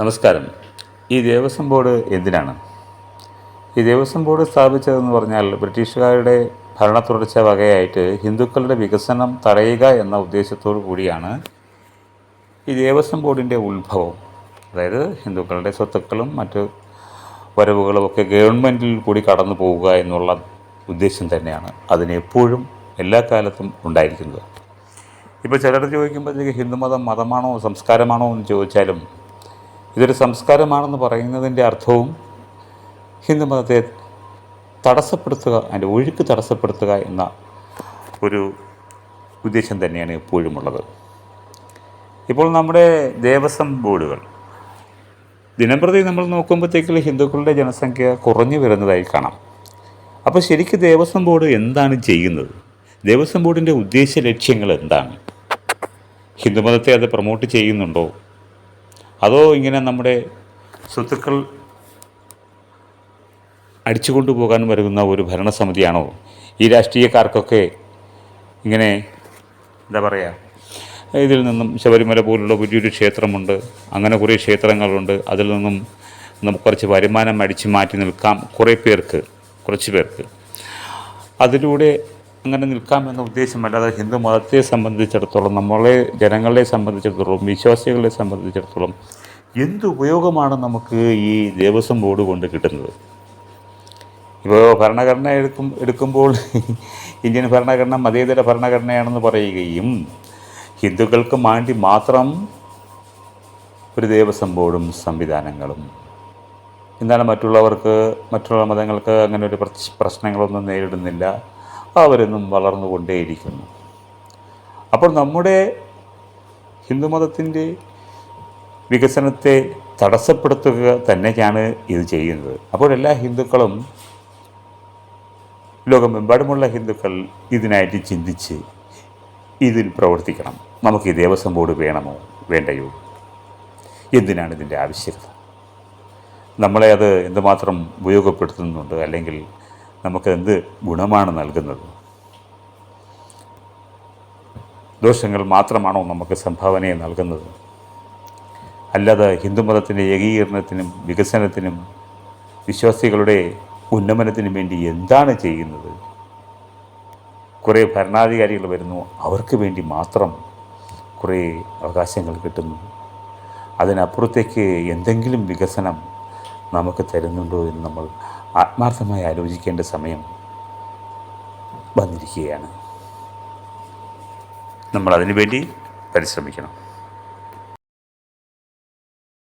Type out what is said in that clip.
നമസ്കാരം. ഈ ദേവസ്വം ബോർഡ് എന്തിനാണ്? ഈ ദേവസ്വം ബോർഡ് സ്ഥാപിച്ചതെന്ന് പറഞ്ഞാൽ ബ്രിട്ടീഷുകാരുടെ ഭരണ തുടർച്ച വകയായിട്ട് ഹിന്ദുക്കളുടെ വികസനം തടയുക എന്ന ഉദ്ദേശത്തോടു കൂടിയാണ് ഈ ദേവസ്വം ബോർഡിന്റെ ഉത്ഭവം. അതായത് ഹിന്ദുക്കളുടെ സ്വത്തുക്കളും മറ്റ് വരവുകളും ഒക്കെ ഗവൺമെന്റിൽ കൂടി കടന്നു പോവുക എന്നുള്ള ഉദ്ദേശം തന്നെയാണ് അതിനെപ്പോഴും എല്ലാ കാലത്തും ഉണ്ടായിരിക്കുന്നത്. ഇപ്പോൾ ചിലർ ചോദിക്കുമ്പോഴത്തേക്ക് ഹിന്ദുമതം മതമാണോ സംസ്കാരമാണോ എന്ന് ചോദിച്ചാലും ഇതൊരു സംസ്കാരമാണെന്ന് പറയുന്നതിന്റെ അർത്ഥവും ഹിന്ദുമതത്തെ തടസ്സപ്പെടുത്തുക അതിന്റെ ഒഴുക്ക് തടസ്സപ്പെടുത്തുക എന്ന ഒരു ഉദ്ദേശം തന്നെയാണ് എപ്പോഴും ഉള്ളത്. ഇപ്പോൾ നമ്മുടെ ദേവസ്വം ബോർഡുകൾ. ദിനംപ്രതി നമ്മൾ നോക്കുമ്പോഴത്തേക്കിൽ ഹിന്ദുക്കളുടെ ജനസംഖ്യ കുറഞ്ഞു വരുന്നതായി കാണാം. അപ്പോൾ ശരിക്കും ദേവസ്വം ബോർഡ് എന്താണ് ചെയ്യുന്നത്? ദേവസ്വം ബോർഡിന്റെ ഉദ്ദേശ ലക്ഷ്യങ്ങൾ എന്താണ്? ഹിന്ദുമതത്തെ അത് പ്രൊമോട്ട് ചെയ്യുന്നുണ്ടോ? അതോ ഇങ്ങനെ നമ്മുടെ സ്വത്തുക്കൾ അടിച്ചു കൊണ്ടുപോകാൻ വരുന്ന ഒരു ഭരണസമിതിയാണോ? ഈ രാഷ്ട്രീയക്കാർക്കൊക്കെ ഇങ്ങനെ എന്താ പറയുക ഇതിൽ നിന്നും ശബരിമല പോലുള്ള വലിയൊരു ക്ഷേത്രമുണ്ട് അങ്ങനെ കുറേ ക്ഷേത്രങ്ങളുണ്ട് അതിൽ നിന്നും നമുക്ക് കുറച്ച് വരുമാനം അടിച്ചു മാറ്റി നിൽക്കാം കുറേ പേർക്ക് കുറച്ച് പേർക്ക്. അതിലൂടെ അങ്ങനെ നിൽക്കാമെന്ന ഉദ്ദേശമല്ലാതെ ഹിന്ദു മതത്തെ സംബന്ധിച്ചിടത്തോളം നമ്മളെ ജനങ്ങളെ സംബന്ധിച്ചിടത്തോളം വിശ്വാസികളെ സംബന്ധിച്ചിടത്തോളം എന്ത് ഉപയോഗമാണ് നമുക്ക് ഈ ദേവസ്വം ബോർഡ് കൊണ്ട് കിട്ടുന്നത്? ഇപ്പോൾ ഭരണഘടന എടുക്കും എടുക്കുമ്പോൾ ഇന്ത്യൻ ഭരണഘടന മതേതര ഭരണഘടനയാണെന്ന് പറയുകയും ഹിന്ദുക്കൾക്ക് വേണ്ടി മാത്രം ഒരു ദേവസ്വം ബോർഡും സംവിധാനങ്ങളും. എന്താണ് മറ്റുള്ളവർക്ക് മറ്റുള്ള മതങ്ങൾക്ക് അങ്ങനെ ഒരു പ്രശ്നങ്ങളൊന്നും നേരിടുന്നില്ല. അവരെന്നും വളർന്നുകൊണ്ടേയിരിക്കുന്നു. അപ്പോൾ നമ്മുടെ ഹിന്ദുമതത്തിന്റെ വികസനത്തെ തടസ്സപ്പെടുത്തുക തന്നെയാണ് ഇത് ചെയ്യുന്നത്. അപ്പോൾ എല്ലാ ഹിന്ദുക്കളും ലോകമെമ്പാടുമുള്ള ഹിന്ദുക്കൾ ഇതിനായിട്ട് ചിന്തിച്ച് ഇതിൽ പ്രവർത്തിക്കണം. നമുക്ക് ഈ ദേവസ്വം ബോർഡ് വേണമോ? വേണ്ടയോ? എന്തിനാണ് ഇതിന്റെ ആവശ്യകത? നമ്മളെ അത് എന്തുമാത്രം ഉപയോഗപ്പെടുത്തുന്നുണ്ട്? അല്ലെങ്കിൽ നമുക്ക് എന്ത് ഗുണമാണ് നൽകുന്നത്? ദോഷങ്ങൾ മാത്രമാണോ നമുക്ക് സംഭാവനയെ നൽകുന്നത്? അല്ലാതെ ഹിന്ദുമതത്തിന്റെ ഏകീകരണത്തിനും വികസനത്തിനും വിശ്വാസികളുടെ ഉന്നമനത്തിനും വേണ്ടി എന്താണ് ചെയ്യുന്നത്? കുറേ ഭരണാധികാരികൾ വരുന്നു അവർക്ക് വേണ്ടി മാത്രം കുറേ അവകാശങ്ങൾ കിട്ടുന്നു. അതിനപ്പുറത്തേക്ക് എന്തെങ്കിലും വികസനം നമുക്ക് തരുന്നുണ്ടോ എന്ന് നമ്മൾ ആത്മാർത്ഥമായി ആലോചിക്കേണ്ട സമയം വന്നിരിക്കുകയാണ്. നമ്മൾ അതിനുവേണ്ടി പരിശ്രമിക്കണം.